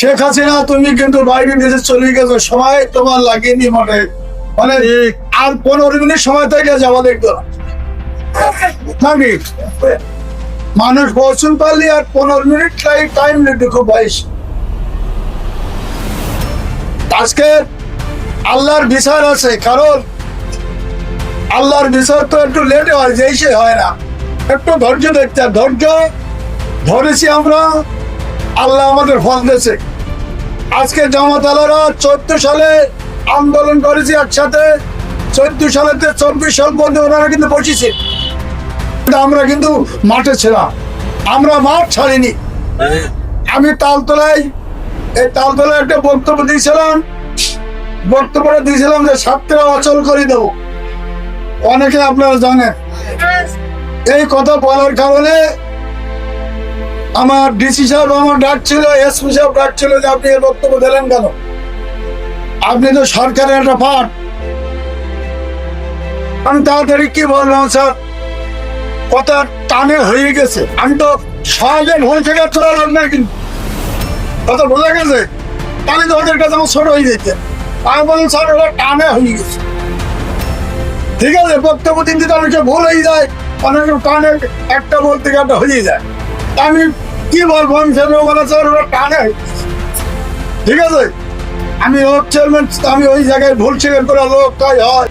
শেখ হাসিনা তুমি কিন্তু বাইরে দেশে চলে গেছো। সময় তোমার লাগেনি মনে মানে আর পনেরো মিনিট সময় থেকে যাওয়া দেখতো না। মানুষ পৌঁছুন পারলি আর পনেরো মিনিট টাইম দেখো বাইশ আজকে আল্লাহর বিচার আছে কারণ আল্লাহর বিচার তো একটু লেটে হয় যেই সে হয় না। একটু ধৈর্য দেখতে ধৈর্য ধরেছি আমরা। আল্লাহ আমাদের ফল দিয়েছে। আজকে জামাত আলারা চোদ্দ সালে আন্দোলন করেছি একসাথে। চোদ্দ সালেতে চব্বিশ সাল পর্যন্ত ওনারা কিন্তু বসেছে। আমরা কিন্তু মাঠে ছিলাম। আমরা মাঠ ছাড়িনি। আমি তালতলায়, এই তালতলায় একটা বক্তব্য দিয়েছিলাম। বক্তব্যটা দিয়েছিলাম যে সাতটা অচল করে দেবো। অনেকে আপনারা জানেন। এই কথা বলার কারণে আমার ডিসি সাহেব আমার ডাকছিল এসপি সাহেব ডাকছিল যে আপনি এর বক্তব্য দিলেন কেন? আপনি তো সরকারের একটা পাঠ। আমি তাড়াতাড়ি কি বললাম স্যার? কথা টানে হয়ে গেছে। আমি তো সহজে ভুল থেকে চলালাম না কিন্তু। কথা বোঝা গেছে? তাহলে তো ওদের কাছে আমার ছোট হয়ে যেতে। আমি বললাম, স্যার ওটা টানে হয়ে গেছে। ঠিক আছে, বক্তব্য দিন দিতে অনেকে ভুল হয়ে যায়, অনেক টানে, একটা বলতে একটা হয়ে যায়। আমি কি বলব, আমি সেরকম বলে স্যার ওরা টানে। ঠিক আছে? আমি ওর চেয়ারম্যান আমি ওই জায়গায় ভুল ছিলেন করে লোক, তাই হয়।